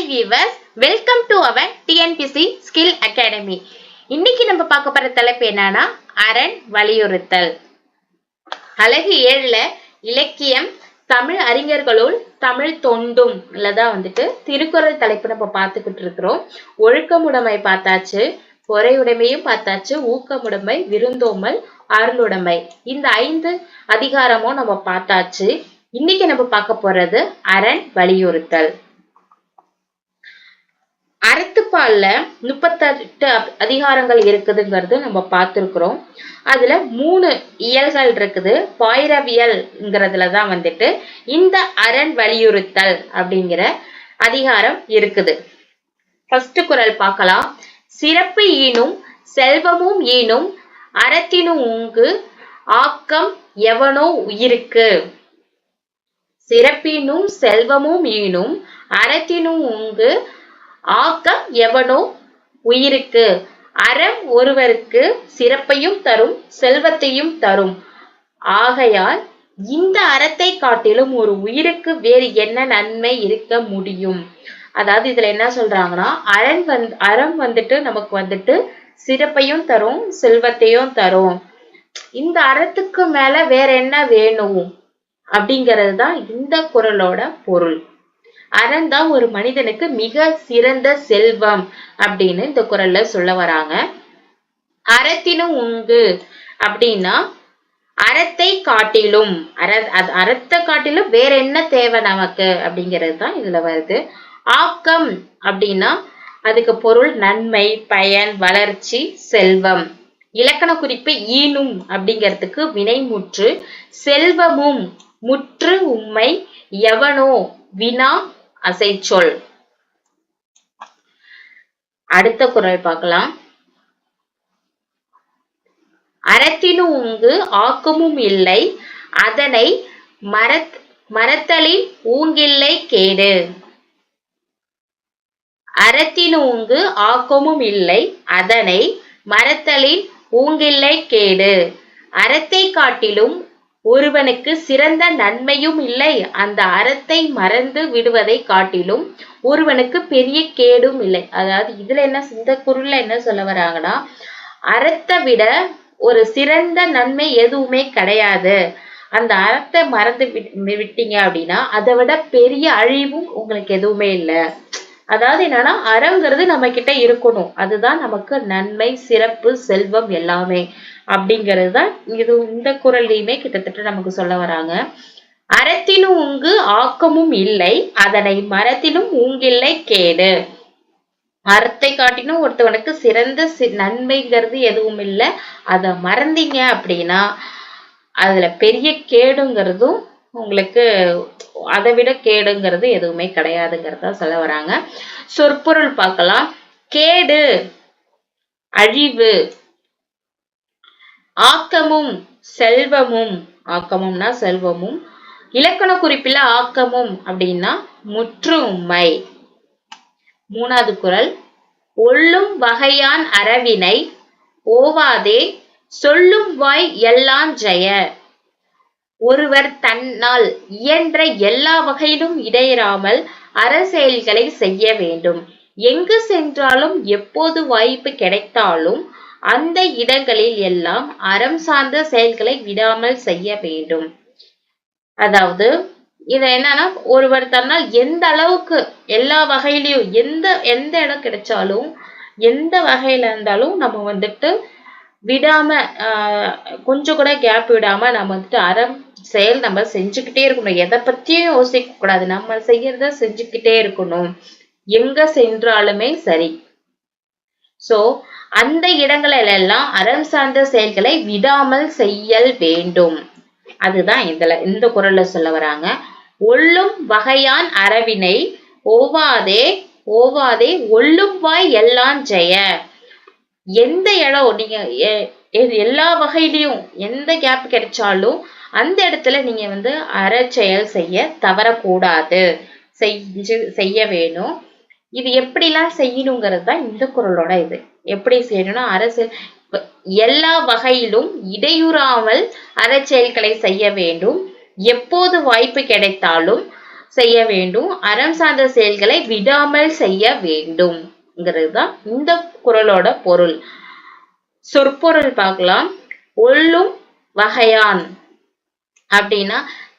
Hi viewers welcome to our TNPSC skill academy இன்னைக்கு நம்ம பார்க்க போற தலைப்பு என்னன்னா அரண் வலியுறுத்தல். அழகு ஏழுல இலக்கியம் தமிழ் அறிஞர்களுள் தமிழ் தொண்டும் தான் வந்துட்டு திருக்குறள் தலைப்பு நம்ம பார்த்துக்கிட்டு இருக்கிறோம். ஒழுக்கமுடைமை பார்த்தாச்சு பொறையுடைமையும் பார்த்தாச்சு ஊக்கமுடைமை விருந்தோமல் அருளுடைமை இந்த ஐந்து அதிகாரமும் நம்ம பார்த்தாச்சு. இன்னைக்கு நம்ம பார்க்க போறது அரண் வலியுறுத்தல். அறத்துப்பால்ல முப்பத்தெட்டு அதிகாரங்கள் இருக்குதுங்கிறது நம்ம பார்த்துருக்குறோம். அதுல மூணு இயல்கள் இருக்குது. பாயிரவியல்ங்கிறதுல தான் வந்துட்டு இந்த அரண் வலியுறுத்தல் அப்படிங்கிற அதிகாரம் இருக்குது. ஃபர்ஸ்ட் குரல் பார்க்கலாம். சிறப்பு ஈனும் செல்வமும் ஈனும் அறத்தினும் உங்கு ஆக்கம் எவனோ உயிருக்கு? சிறப்பினும் செல்வமும் ஈனும் அறத்தினும் உங்கு ஆக்கம் எவனோ உயிருக்கு? அறம் ஒருவருக்கு சிறப்பையும் தரும் செல்வத்தையும் தரும். ஆகையால் இந்த அறத்தை காட்டிலும் ஒரு உயிருக்கு வேறு என்ன நன்மை இருக்க முடியும்? அதாவது இதுல என்ன சொல்றாங்கன்னா அரண் வந்து அறம் வந்துட்டு நமக்கு வந்துட்டு சிறப்பையும் தரும் செல்வத்தையும் தரும். இந்த அறத்துக்கு மேல வேற என்ன வேணும்? அப்படிங்கிறது தான் இந்த குரலோட பொருள். அறம் தான் ஒரு மனிதனுக்கு மிக சிறந்த செல்வம் அப்படின்னு இந்த குரல்ல சொல்ல வராங்க. அறத்தினும் உங்கு அப்படின்னா அறத்தை காட்டிலும் அற அறத்தை காட்டிலும் வேற என்ன தேவை நமக்கு அப்படிங்கிறது தான் இதுல வருது. ஆக்கம் அப்படின்னா அதுக்கு பொருள் நன்மை பயன் வளர்ச்சி செல்வம். இலக்கண குறிப்பு ஈனும் அப்படிங்கிறதுக்கு வினைமுற்று செல்வமும் முற்று உண்மை எவனோ வினா அசைச்சொல். அடுத்த குரல் பார்க்கலாம். அறத்தினும் உங்கு ஆக்கமும் இல்லை அதனை மரத் மரத்தலின் ஊங்கில்லை கேடு. அறத்தினூங்கு ஆக்கமும் இல்லை அதனை மரத்தலில் ஊங்கில்லை கேடு. அறத்தை காட்டிலும் ஒருவனுக்கு சிறந்த நன்மையும் இல்லை. அந்த அறத்தை மறந்து விடுவதை காட்டிலும் ஒருவனுக்கு பெரிய கேடும் இல்லை. அதாவது இதுல என்ன இந்த குரல்ல என்ன சொல்ல வராங்கன்னா அறத்தை விட ஒரு சிறந்த நன்மை எதுவுமே கிடையாது. அந்த அறத்தை மறந்து விட்டீங்க அப்படின்னா அதை விட பெரிய அழிவும் உங்களுக்கு எதுவுமே இல்லை. அதாவது என்னன்னா அறங்கிறது நம்ம கிட்ட இருக்கணும். அதுதான் நமக்கு நன்மை சிறப்பு செல்வம் எல்லாமே. அப்படிங்கிறது தான் இது இந்த குரல்லையுமே கிட்டத்தட்ட நமக்கு சொல்ல வராங்க. அறத்தினும் உங்கு ஆக்கமும் இல்லை அதனை மரத்தினும் ஊங்கில்லை கேடு. அறத்தை காட்டினும் ஒருத்தவனுக்கு சிறந்த நன்மைங்கிறது எதுவும் இல்லை. அதை மறந்தீங்க அப்படின்னா அதுல பெரிய கேடுங்கிறதும் உங்களுக்கு அதை விட கேடுங்கிறது எதுவுமே கிடையாதுங்கிறத சொல்ல வராங்க. சொற்பொருள் பார்க்கலாம். கேடு அழிவு ஆக்கமும் செல்வமும். ஆக்கமும்னா செல்வமும். இலக்கண குறிப்பில ஆக்கமும் அப்படின்னா முற்றுமை. மூணாவது குரல். ஒள்ளும் வகையான் அறவினை ஓவாதே சொல்லும் வாய் எல்லாம் ஜெய. ஒருவர் தன்னால் இயன்ற எல்லா வகையிலும் இடையறாமல் அரசியல்களை செய்ய வேண்டும். எங்கு சென்றாலும் எப்போது வாய்ப்பு கிடைத்தாலும் அந்த இடங்களில் எல்லாம் அறம் சார்ந்த செயல்களை விடாமல் செய்ய வேண்டும். அதாவது இது என்னன்னா ஒருவர் தன்னால் எந்த அளவுக்கு எல்லா வகையிலையும் எந்த எந்த இடம் கிடைச்சாலும் எந்த வகையில இருந்தாலும் நம்ம வந்துட்டு விடாம ஆஹ் கொஞ்சம் கூட கேப் விடாம நம்ம வந்துட்டு அறம் செயல் நம்ம செஞ்சுக்கிட்டே இருக்கணும். எதை பத்தியும் யோசிக்க கூடாது. நம்ம செய்யறத செஞ்சுக்கிட்டே இருக்கணும். எங்க சென்றாலுமே சரி. சோ அந்த இடங்களிலெல்லாம் அறம் சார்ந்த செயல்களை விடாமல் செய்யல் வேண்டும். அதுதான் இதுல இந்த குரல்ல சொல்ல வராங்க. ஒள்ளும் வகையான் அறவினை ஓவாதே ஓவாதே ஒள்ளும் வாய் எல்லாம் ஜெய. எந்த இடம் நீங்க எல்லா வகையிலையும் எந்த கேப் கிடைச்சாலும் அந்த இடத்துல நீங்க வந்து அற செயல் செய்ய தவறக்கூடாது. செஞ்சு செய்ய வேணும். இது எப்படிலாம் செய்யணுங்கிறது தான் இந்த குரலோட இது. எப்படி செய்யணும்னா அரசியல் எல்லா வகையிலும் இடையூறாமல் அறச்செயல்களை செய்ய வேண்டும். எப்போது வாய்ப்பு கிடைத்தாலும் செய்ய வேண்டும். அறம் சார்ந்த செயல்களை விடாமல் செய்ய வேண்டும்ங்கிறது தான் இந்த குரலோட பொருள். சொற்பொருள் பார்க்கலாம். ஒல்லும் வகையான் அப்படின்னா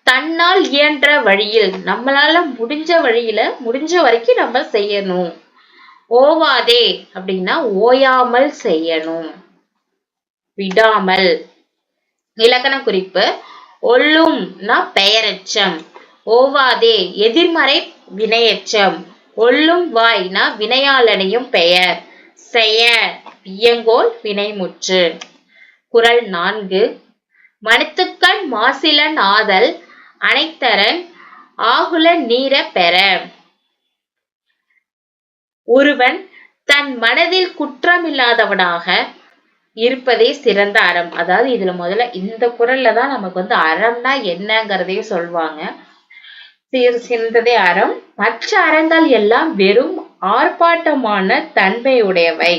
தன்னால் இயன்ற வழியில் நம்மளால முடிஞ்ச வழியில முடிஞ்ச வரைக்கும் நம்ம செய்யணும். ஓவாதே அப்படின்னா ஓயாமல் செய்யணும். விடாமல். இலக்கண குறிப்பு ஒல்லும்னா பெயரெச்சம். ஓவாதே எதிர்மறை வினையெச்சம். ஒல்லும் வாய்னா வினையாளனையும் பெயர். செய்ய இயங்கோல் வினைமுற்று. குரல் நான்கு மனத்துக்கண் மாசிலன் ஆதல் அனைத்தரன் ஆகுல நீர பெற. ஒருவன் தன் மனதில் குற்றமில்லாதவனாக இருப்பதே சிறந்த அறம். அதாவது இதுல முதல்ல இந்த குரல்ல தான் நமக்கு வந்து அறம்னா என்னங்கிறதையும் சொல்லுவாங்க சிறந்ததே அறம். மற்ற அறங்கள் எல்லாம் வெறும் ஆர்ப்பாட்டமான தன்மையுடையவை.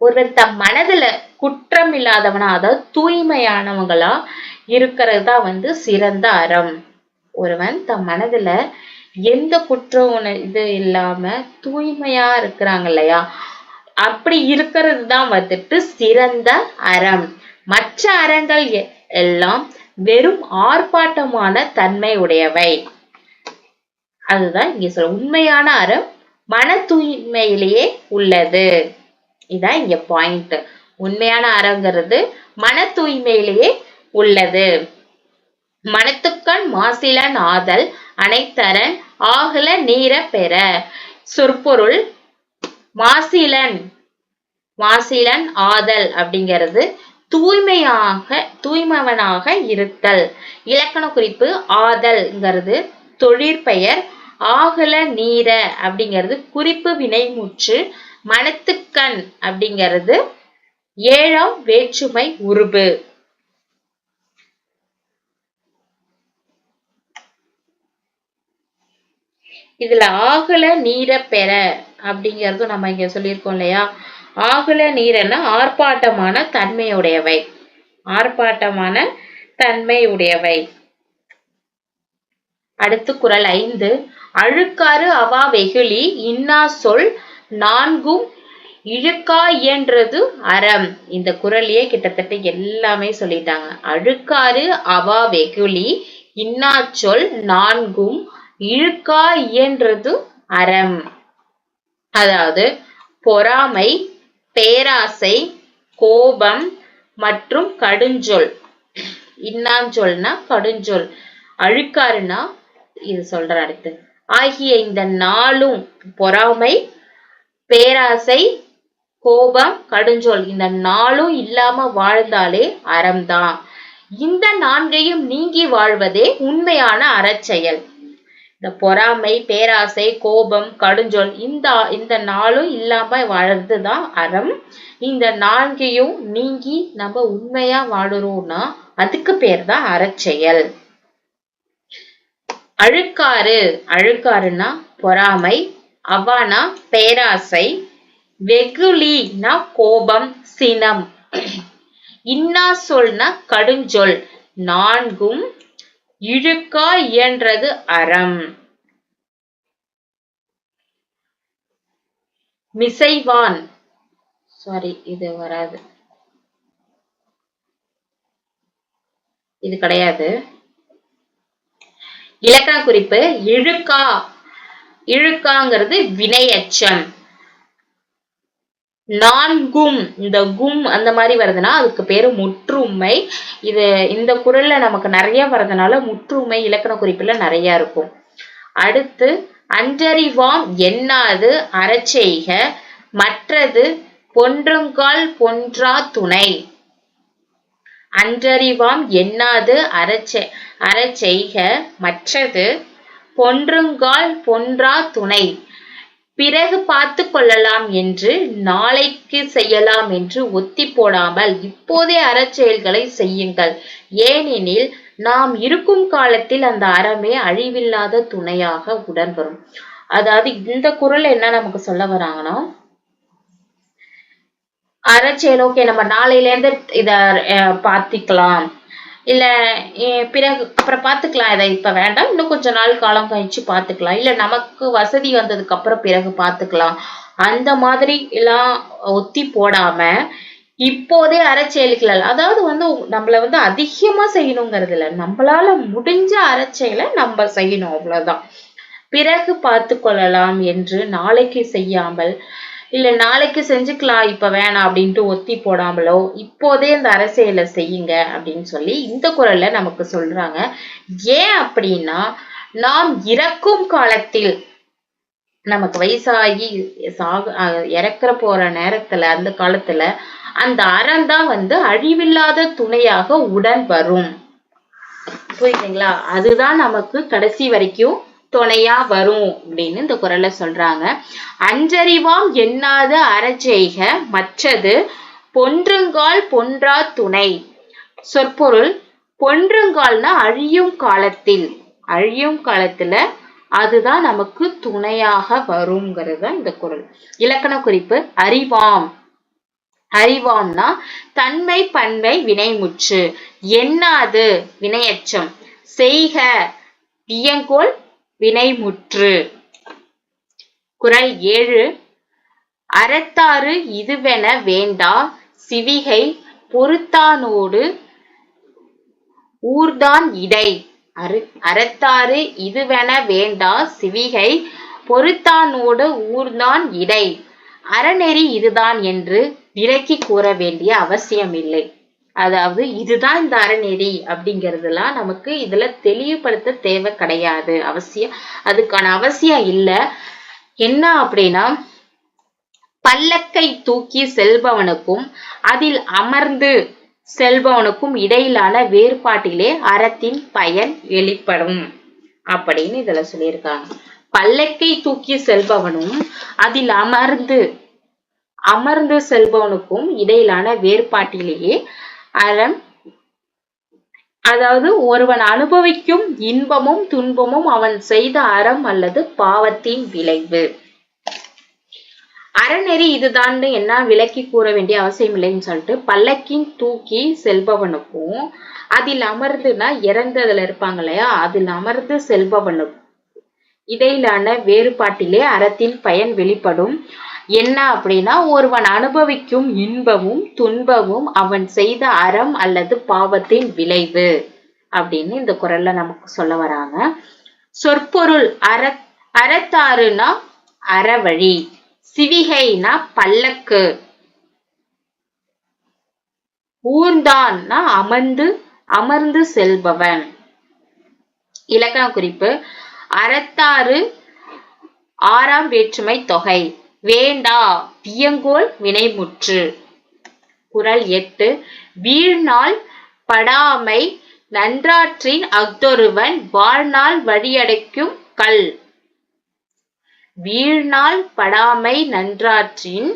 ஒருவன் தம் மனதுல குற்றம் இல்லாதவனா அதாவது தூய்மையானவங்களா இருக்கிறது தான் வந்து சிறந்த அறம். ஒருவன் தம் மனதுல எந்த குற்ற உண இது இல்லாம தூய்மையா இருக்கிறாங்க இல்லையா? அப்படி இருக்கிறது தான் வந்துட்டு சிறந்த அறம். மற்ற அறங்கள் எல்லாம் வெறும் ஆர்ப்பாட்டமான தன்மை உடையவை. அதுதான் இங்க சொல்ல உண்மையான அறம் மன தூய்மையிலேயே உள்ளது. இதான் இங்க பாயிண்ட் உண்மையான அறங்கிறது மன தூய்மையிலேயே உள்ளது. மனத்துக்கண் மாசிலன் ஆதல் அனைத்தரன் ஆகல நீர பெற. சொற்பொருள் மாசிலன் மாசிலன் ஆதல் அப்படிங்கிறது தூய்மையாக தூய்மவனாக இருத்தல். இலக்கண குறிப்பு ஆதல்ங்கிறது தொழிற்பெயர் ஆகல நீர அப்படிங்கிறது குறிப்பு வினைமுற்று மனத்துக்கண் அப்படிங்கிறது ஏழாம் வேற்றுமை உருபு. இதுல ஆகல நீர பெற அப்படிங்கறதும் நம்ம இங்க சொல்லியிருக்கோம் இல்லையா? ஆகல நீரென ஆர்ப்பாட்டமான தன்மையுடையவை. ஆர்ப்பாட்டமான தன்மையுடையவை. அடுத்து குரல் ஐந்து. அழுக்காறு அவா வெகுளி இன்னா சொல் நான்கும் இழுக்கா இயன்றது அறம். இந்த குரலையே கிட்டத்தட்ட எல்லாமே சொல்லிட்டாங்க. அழுக்காறு அவா வெகுளி இன்னா சொல் நான்கும் இழுக்கா இயன்றது அறம். அதாவது பொறாமை பேராசை கோபம் மற்றும் கடுஞ்சொல். இன்னாஞ்சொல்னா கடுஞ்சொல். அழுக்காருன்னா இது சொல்ற அடுத்து. ஆகிய இந்த நாளும் பொறாமை பேராசை கோபம் கடுஞ்சொல் இந்த நாளும் இல்லாம வாழ்ந்தாலே அறம்தான். இந்த நான்கையும் நீங்கி வாழ்வதே உண்மையான அறச்செயல். இந்த பொறாமை பேராசை கோபம் கடுஞ்சொல் இந்த இந்த நாளும் இல்லாம வாழ்றது தான் அறம். இந்த நான்கையும் நீங்கி நம்ம உண்மையா வாழுறோம்னா அதுக்கு பேர் தான் அறச்செயல். அழுக்காறு. அழுக்காறுன்னா பொறாமை அவானா பேராசை வெகுளினா கோபம் சினம். இன்னா சொல்னா கடுஞ்சொல். நான்கும் இழுக்கா இயன்றது அறம். மிசைவான். சாரி இது வராது. இது கிடையாது. இலக்கண குறிப்பு இழுக்கா. இழுக்காங்கிறது வினையச்சம். நான்கும். இந்த கும் அந்த மாதிரி வருதுன்னா அதுக்கு பேரு முற்றுமை. இது இந்த குரல்ல நமக்கு நிறைய வர்றதுனால முற்றுமை இலக்கண குறிப்புல நிறைய இருக்கும். அடுத்து அன்றறிவாம் எண்ணாது அறச்செய்க மற்றது பொன்றுங்கால் பொன்றா துணை. அன்றறிவாம் எண்ணாது அறச்செ அறச்செய்க மற்றது பொன்றுங்கால் பொன்றா துணை. பிறகு பார்த்து கொள்ளலாம் என்று நாளைக்கு செய்யலாம் என்று ஒத்தி போடாமல் இப்போதே அறச்செயல்களை செய்யுங்கள். ஏனெனில் நாம் இருக்கும் காலத்தில் அந்த அறமே அழிவில்லாத துணையாக உடன் வரும் அதாவது இந்த குரல் என்ன நமக்கு சொல்ல வராங்கன்னா அறச்செயல் ஓகே நம்ம நாளையில இருந்து இத பார்த்திக்கலாம். இல்ல பிறகு அப்புறம் பார்த்துக்கலாம் இதை இப்ப வேண்டாம். இன்னும் கொஞ்ச நாள் காலம் கழிச்சு பார்த்துக்கலாம் இல்ல நமக்கு வசதி வந்ததுக்கு அப்புறம் பிறகு பார்த்துக்கலாம் அந்த மாதிரி எல்லாம் ஒத்தி போடாம இப்போதே அறச்செயல்கள் அதாவது வந்து நம்மளை வந்து அதிகமா செய்யணுங்கிறது இல்ல. நம்மளால முடிஞ்ச அறச்செயலை நம்ம செய்யணும். அவ்வளவுதான். பிறகு பார்த்து கொள்ளலாம் என்று நாளைக்கு செய்யாமல் இல்லை நாளைக்கு செஞ்சுக்கலாம் இப்போ வேணாம் அப்படின்ட்டு ஒத்தி போடாமலோ இப்போதே இந்த அரசியலை செய்யுங்க அப்படின்னு சொல்லி இந்த குரலில் நமக்கு சொல்கிறாங்க ஏன் அப்படின்னா நாம் இறக்கும் காலத்தில் நமக்கு வயசாகி சாக இறக்குற போற நேரத்துல அந்த காலத்துல அந்த அறம் தான் வந்து அழிவில்லாத துணையாக உடன் வரும். புரியுதுங்களா? அதுதான் நமக்கு கடைசி வரைக்கும் துணையா வரும் அப்படின்னு இந்த குரல்ல சொல்றாங்க. அஞ்சறிவாம் எண்ணாத அறச்செய்க மற்றது பொன்றுங்கால் பொன்றா துணை. சொற்பொருள் பொன்றுங்கால்னா அழியும் காலத்தில். அழியும் காலத்துல அதுதான் நமக்கு துணையாக வருங்கிறது தான் இந்த குரல். இலக்கண குறிப்பு அறிவாம். அறிவாம்னா தன்மை பன்மை வினைமுற்று. எண்ணாது வினையச்சம். செய்க. வியங்கோல் வினைமுற்று. குரல் ஏழு. அறத்தாறு இதுவென வேண்டா சிவிகை பொறுத்தானோடு ஊர்தான் இடை. அறு அறத்தாறு இதுவென வேண்டா சிவிகை பொறுத்தானோடு ஊர்தான் இடை. அறநெறி இதுதான் என்று விலக்கி கூற வேண்டிய அவசியமில்லை. அதாவது இதுதான் இந்த அறநெறி அப்படிங்கிறதுலாம் நமக்கு இதுல தெளிவுபடுத்த தேவை கிடையாது. அவசியம் அதுக்கான அவசியம் இல்ல. என்ன அப்படின்னா பல்லக்கை தூக்கி செல்பவனுக்கும் அதில் அமர்ந்து செல்பவனுக்கும் இடையிலான வேறுபாட்டிலே அறத்தின் பயன் வெளிப்படும் அப்படின்னு இதுல சொல்லியிருக்காங்க. பல்லக்கை தூக்கி செல்பவனும் அதில் அமர்ந்து அமர்ந்து செல்பவனுக்கும் இடையிலான வேறுபாட்டிலேயே அறம். அதாவது ஒருவன் அனுபவிக்கும் இன்பமும் துன்பமும் அவன் செய்த அறம் அல்லது பாவத்தின் விளைவு. அறநெறி இதுதான்னு என்ன விளக்கி கூற வேண்டிய அவசியம் இல்லைன்னு சொல்லிட்டு பல்லக்கின் தூக்கி செல்பவனுக்கும் அதில் அமர்ந்துனா இறந்ததுல இருப்பாங்க இல்லையா? அதில் அமர்ந்து செல்பவனுக்கும் இடையிலான வேறுபாட்டிலே அறத்தின் பயன் வெளிப்படும். என்ன அப்படின்னா ஒருவன் அனுபவிக்கும் இன்பமும் துன்பமும் அவன் செய்த அறம் அல்லது பாவத்தின் விளைவு அப்படின்னு இந்த குரல்ல நமக்கு சொல்ல வராங்க. சொற்பொருள் அற அறத்தாறுனா அறவழி சிவிகைனா பல்லக்கு ஊர்ந்தான்னா அமர்ந்து அமர்ந்து செல்பவன். இலக்கண குறிப்பு அறத்தாறு ஆறாம் வேற்றுமை தொகை. வேண்டா வியங்கோல் வினைமுற்று. குறள் எட்டு வீழ்நாள் படாமை நன்றாற்றின் அஃதொருவன் வாழ்நாள் வழியடைக்கும் கல். வீழ்நாள் படாமை நன்றாற்றின்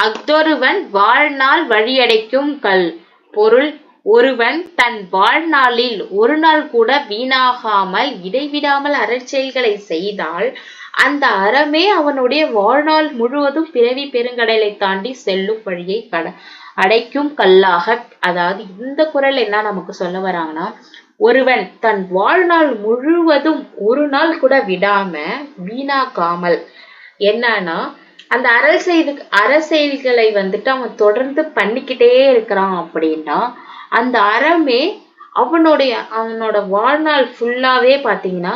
அஃதொருவன் வாழ்நாள் வழியடைக்கும் கல். பொருள் ஒருவன் தன் வாழ்நாளில் ஒரு நாள் கூட வீணாகாமல் இடைவிடாமல் அறச்செயல்களை செய்தால் அந்த அறமே அவனுடைய வாழ்நாள் முழுவதும் பிறவி பெருங்கடலை தாண்டி செல்லும் வழியை கட அடைக்கும் கல்லாக அதாவது இந்த குரல் என்ன நமக்கு சொல்ல வராங்கன்னா ஒருவன் தன் வாழ்நாள் முழுவதும் ஒரு நாள் கூட விடாம வீணாக்காமல் என்னன்னா அந்த அறல் செய்து அறசெயல்களை வந்துட்டு அவன் தொடர்ந்து பண்ணிக்கிட்டே இருக்கிறான் அப்படின்னா அந்த அறமே அவனுடைய அவனோட வாழ்நாள் ஃபுல்லாவே பாத்தீங்கன்னா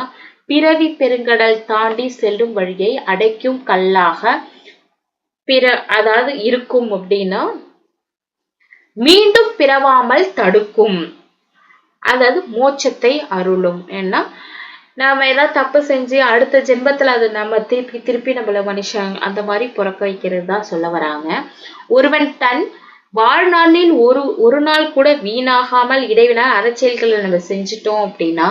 பிறவி பெருங்கடல் தாண்டி செல்லும் வழியை அடைக்கும் கல்லாக பிற அதாவது இருக்கும் அப்படின்னா மீண்டும் பிறவாமல் தடுக்கும். அதாவது மோட்சத்தை அருளும். ஏன்னா நாம ஏதாவது தப்பு செஞ்சு அடுத்த ஜென்மத்துல அது நம்ம திருப்பி திருப்பி நம்மள மனுஷன் அந்த மாதிரி பிறக்க வைக்கிறது தான் சொல்ல வராங்க. ஒருவன் தன் வாழ்நாளில் ஒரு ஒரு நாள் கூட வீணாகாமல் இடைவினா அரசியல்களை நம்ம செஞ்சுட்டோம் அப்படின்னா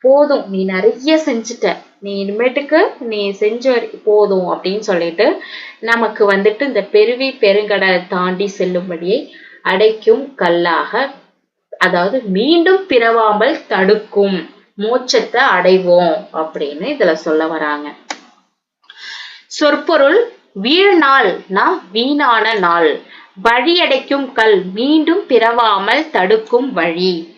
போதும் நீ நிறைய செஞ்சுட்ட. நீ இனிமேட்டுக்கு நீ செஞ்ச வரை- போதும் அப்படின்னு சொல்லிட்டு நமக்கு வந்துட்டு இந்த பெருவி பெருங்கடலை தாண்டி செல்லும்படியை அடைக்கும் கல்லாக அதாவது மீண்டும் பிறவாமல் தடுக்கும் மோட்சத்தை அடைவோம் அப்படின்னு இதுல சொல்ல வராங்க. சொற்பொருள் வீழ்நாள்னா வீணான நாள். வழியடைக்கும் கல் மீண்டும் பிறவாமல் தடுக்கும் வழி.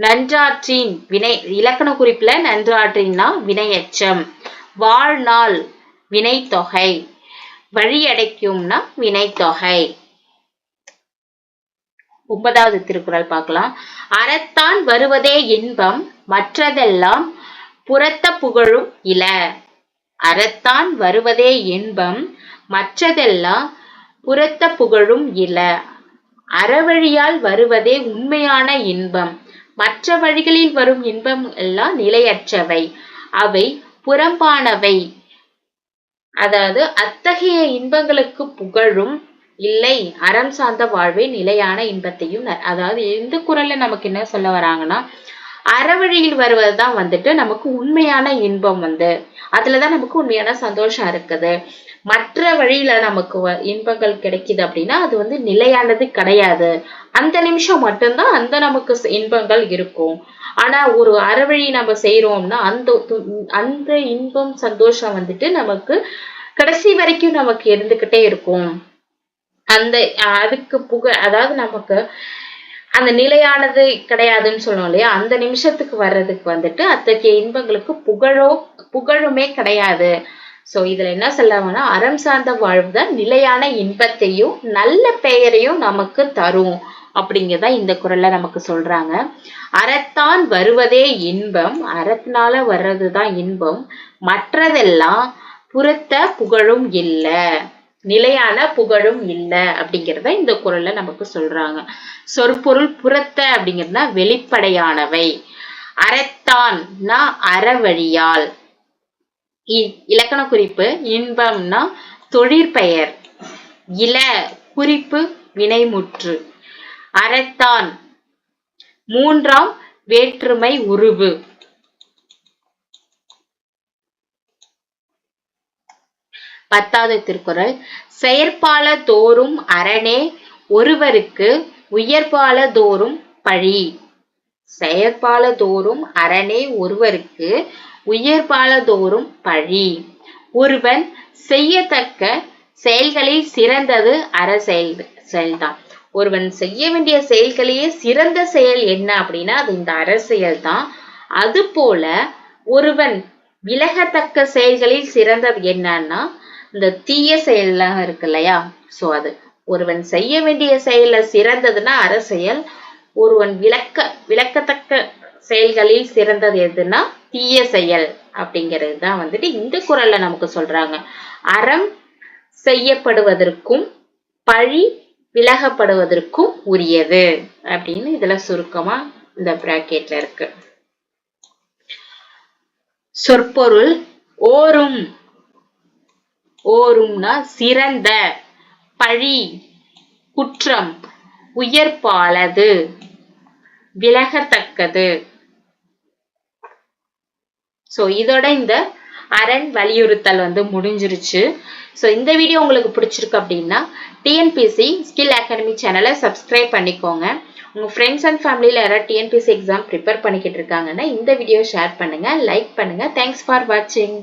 நன்றாற்றின் வினை இலக்கண குறிப்புல நன்றாற்றின்னா வினையச்சம். வாழ்நாள் வினைத்தொகை. வழியடைக்கும்னா வினைத்தொகை. ஒன்பதாவது திருக்குறள் பார்க்கலாம். அறத்தான் வருவதே இன்பம் மற்றதெல்லாம் புறத்த புகழும் இல. அறத்தான் வருவதே இன்பம் மற்றதெல்லாம் புறத்த புகழும் இல. அறவழியால் வருவதே உண்மையான இன்பம். மற்ற வழிகளில் வரும் இன்பம் எல்லாம் நிலையற்றவை. அவை புறம்பானவை. அதாவது அத்தகைய இன்பங்களுக்கு புகழும் இல்லை. அறம் சார்ந்த வாழ்வே நிலையான இன்பத்தையும் அதாவது இந்த குரல்ல நமக்கு என்ன சொல்ல வராங்கன்னா அறவழியில் வருவதுதான் வந்துட்டு நமக்கு உண்மையான இன்பம் வந்து. அதுலதான் நமக்கு உண்மையான சந்தோஷம் இருக்குது. மற்ற வழியில நமக்கு இன்பங்கள் கிடைக்குது அப்படின்னா அது வந்து நிலையானது கிடையாது. அந்த நிமிஷம் மட்டும்தான் அந்த நமக்கு இன்பங்கள் இருக்கும். ஆனா ஒரு அறவழி நம்ம செய்யறோம்னா அந்த அந்த இன்பம் சந்தோஷம் வந்துட்டு நமக்கு கடைசி வரைக்கும் நமக்கு இருந்துகிட்டே இருக்கும். அந்த அதுக்கு புக அதாவது நமக்கு அந்த நிலையானது கிடையாதுன்னு சொல்லுவோம் இல்லையா? அந்த நிமிஷத்துக்கு வர்றதுக்கு வந்துட்டு அத்தகைய இன்பங்களுக்கு புகழோ புகழுமே கிடையாது. சோ இதுல என்ன சொல்லாமன்னா அறம் சார்ந்த வாழ்வு தான் நிலையான இன்பத்தையும் நல்ல பெயரையும் நமக்கு தரும் அப்படிங்கிறத இந்த குரல்ல நமக்கு சொல்றாங்க. அறத்தான் வருவதே இன்பம் அறத்தினால வர்றதுதான் இன்பம். மற்றதெல்லாம் புறத்த புகழும் இல்லை நிலையான புகழும் இல்லை அப்படிங்கிறத இந்த குரல்ல நமக்கு சொல்றாங்க. சொற்பொருள் புறத்த அப்படிங்கிறதுனா வெளிப்படையானவை. அறத்தான்னா அறவழியால். இலக்கண குறிப்பு இன்பம்னா தொழிற்பெயர். இல குறிப்பு வினைமுற்று. அறத்தான். மூன்றாம் வேற்றுமை உருவு. பத்தாவது திருக்குறள். செயற்பால தோறும் அரணே ஒருவருக்கு உயர்பால தோறும் பழி. செயற்பால தோறும் அரணே ஒருவருக்கு உயர்பால தோறும் பழி. ஒருவன் செய்யத்தக்க செயல்களில் சிறந்தது அற செயல் செயல்தான். ஒருவன் செய்ய வேண்டிய செயல்களையே சிறந்த செயல் என்ன அப்படின்னா அது இந்த அரசியல் தான் அது போல ஒருவன் விலகத்தக்க செயல்களில் சிறந்தது என்னன்னா இந்த தீய செயல்லாம் இருக்கு இல்லையா சோ அது ஒருவன் செய்ய வேண்டிய செயல சிறந்ததுன்னா அரசியல் ஒருவன் விளக்க விளக்கத்தக்க செயல்களில் சிறந்தது எதுனா தீய செயல் அப்படிங்கிறது தான் வந்துட்டு இந்த குரல்ல நமக்கு சொல்றாங்க. அறம் செய்யப்படுவதற்கும் பழி விலகப்படுவதற்கும் உரியது அப்படின்னு இதுல சுருக்கமா இந்த பிராக்கெட்ல இருக்கு. சொற்பொருள் ஓரும். ஓரும்னா சிறந்த பழி குற்றம் உயர்பாலது விலகத்தக்கது. ஸோ இதோட இந்த அரண் வலியுறுத்தல் வந்து முடிஞ்சிருச்சு. ஸோ இந்த வீடியோ உங்களுக்கு பிடிச்சிருக்கு அப்படின்னா டிஎன்பிசி ஸ்கில் அகாடமி சேனலை சப்ஸ்கிரைப் பண்ணிக்கோங்க. உங்கள் ஃப்ரெண்ட்ஸ் அண்ட் ஃபேமிலியில் யாராவது டிஎன்பிசி எக்ஸாம் ப்ரிப்பேர் பண்ணிக்கிட்டு இருக்காங்கன்னா இந்த வீடியோ ஷேர் பண்ணுங்கள் லைக் பண்ணுங்கள் தேங்க்ஸ் ஃபார் வாட்சிங்